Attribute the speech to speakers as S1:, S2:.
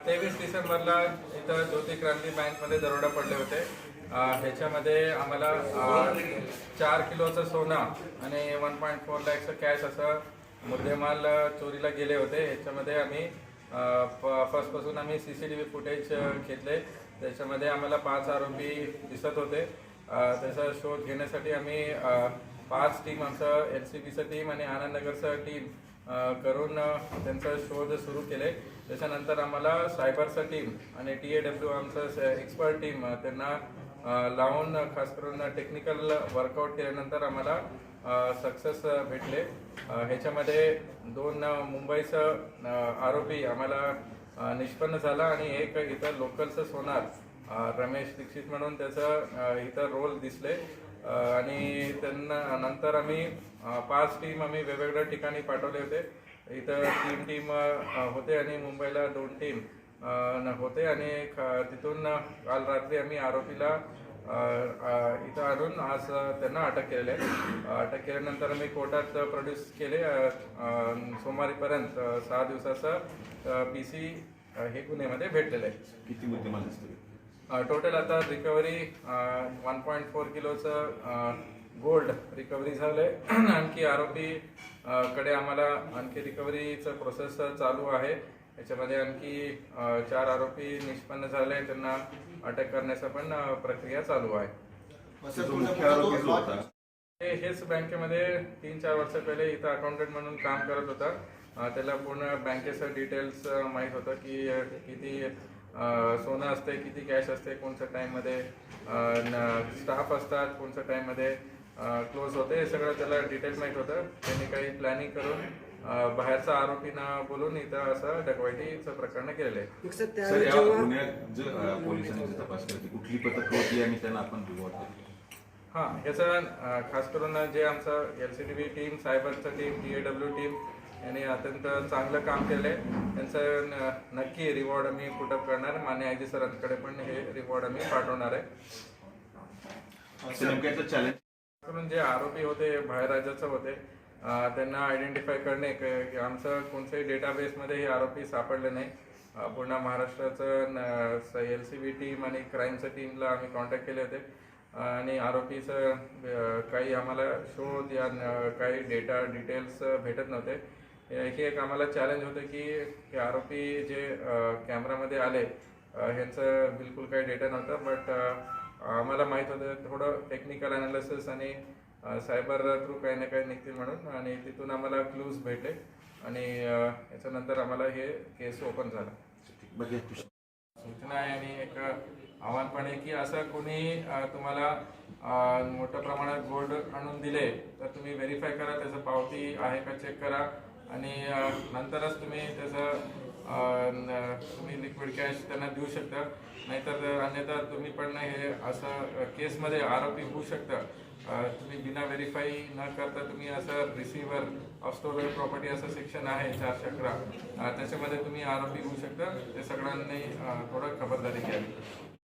S1: तेवीस डिसेंबरला इथं ज्योती क्रांती बँकमध्ये दरोडा पडले होते. ह्याच्यामध्ये आम्हाला चार किलोचं सोनं आणि वन पॉईंट फोर लॅक्सचं कॅश असं मुद्देमाल चोरीला गेले होते. ह्याच्यामध्ये आम्ही फर्स्टपासून आम्ही C C T V footage घेतले. त्याच्यामध्ये आम्हाला पाच आरोपी दिसत होते. त्याचा शोध घेण्यासाठी आम्ही पाच टीम आमचं एल सी बीचं टीम आणि आनंदनगरचं टीम करून त्यांचा शोध सुरू केले. त्याच्यानंतर आम्हाला सायबरचं टीम आणि टी ए डब्ल्यू आमचं एक्सपर्ट टीम त्यांना लावून खास करून टेक्निकल वर्कआउट केल्यानंतर आम्हाला सक्सेस भेटले. ह्याच्यामध्ये दोन मुंबईचं आरोपी आम्हाला निष्पन्न झाला आणि एक इथं लोकलचं सोनार रमेश दीक्षित म्हणून त्याचं इथं रोल दिसले. आणि त्यांना नंतर आम्ही पाच टीम आम्ही वेगवेगळ्या ठिकाणी पाठवले होते. इथं तीन टीम होते आणि मुंबईला दोन टीम होते. आणि तिथून काल रात्री आम्ही आरोपीला इथं आणून आज त्यांना अटक केलेली आहे. अटक केल्यानंतर आम्ही कोर्टात प्रोड्यूस केले. सोमवारीपर्यंत सहा दिवसाचं पी सी हे गुन्ह्यामध्ये भेटलेलं आहे.
S2: किती मुद्देमाल असतो
S1: टोटल आता रिकव्हरी वन पॉईंट फोर किलोचं गोल्ड रिकव्हरी झालंय. आणखी आरोपी कडे आम्हाला आणखी रिकव्हरीचं प्रोसेस चालू आहे. याच्यामध्ये आणखी चार आरोपी निष्पन्न झाले त्यांना अटक करण्याचा पण प्रक्रिया चालू आहे. हे हेच बँकेमध्ये तीन चार वर्ष पहिले इथं अकाउंटंट म्हणून काम करत होता. त्याला पूर्ण बँकेचं डिटेल्स माहीत होतं की किती सोनं असते किती कॅश असते कोणत्या टाईममध्ये स्टाफ असतात कोणत्या टाईममध्ये क्लोज होते हे सगळं त्याला डिटेल माहीत होतं. त्यांनी काही प्लॅनिंग करून बाहेरचा आरोपींना बोलून इथं असं डकवायटीचं प्रकरण केलेलं आहे.
S3: सर त्या
S2: सर या
S3: जेव्हा
S2: गुन्ह्यात जे अ, पोलिसांनी जी तपास केली कुठली पद्धत होती आणि त्यांना आपण रिवॉर्ड केली?
S1: हां अं, खास करून जे आमचं L C T V team सायबरचं team T A W team यांनी अत्यंत चांगलं काम केलं आहे त्यांचं नक्की रिवॉर्ड आम्ही पुटअप करणार. मान्य आय जी सरांकडे पण हे रिवॉर्ड आम्ही पाठवणार आहे. करून जे आरोपी होते बाहेर राज्याचे होते त्यांना आयडेंटिफाय करणे आमचं कोणत्याही डेटाबेसमध्ये हे आरोपी सापडले नाही. पूर्ण महाराष्ट्राचं एल सी बी टीम आणि क्राईमच्या टीमला आम्ही कॉन्टॅक्ट केले होते. आणि आरोपीचं काही आम्हाला शोध या काही डेटा डिटेल्स भेटत नव्हते. हे एक आम्हाला चॅलेंज होतं की हे आरोपी जे कॅमेरामध्ये आले ह्यांचं बिलकुल काही डेटा नव्हता बट आम्हाला माहीत होतं थोडं टेक्निकल अनालिसिस आणि सायबर थ्रू काही ना काही निघतील म्हणून आणि तिथून आम्हाला क्लूज भेटले आणि याच्यानंतर आम्हाला हे केस ओपन झाला. सूचना आहे आणि एक आव्हान पण आहे की असं कोणी तुम्हाला मोठ्या प्रमाणात गोल्ड आणून दिले तर तुम्ही व्हेरीफाय करा त्याचं पावती आहे का चेक करा. आणि नंतरच तुम्ही त्याचं तुम्ही लिक्विड कॅश त्यांना देऊ शकता. नाहीतर अन्यथा तुम्ही पण हे असं केसमध्ये आरोपी होऊ शकता. तुम्ही बिना व्हेरीफाई न करता तुम्ही असं रिसिव्हर ऑफ स्टोरेज प्रॉपर्टी असं सेक्शन आहे चारशे अकरा त्याच्यामध्ये तुम्ही आरोपी होऊ शकता. ते सगळ्यांनी थोडं खबरदारी घ्यावी.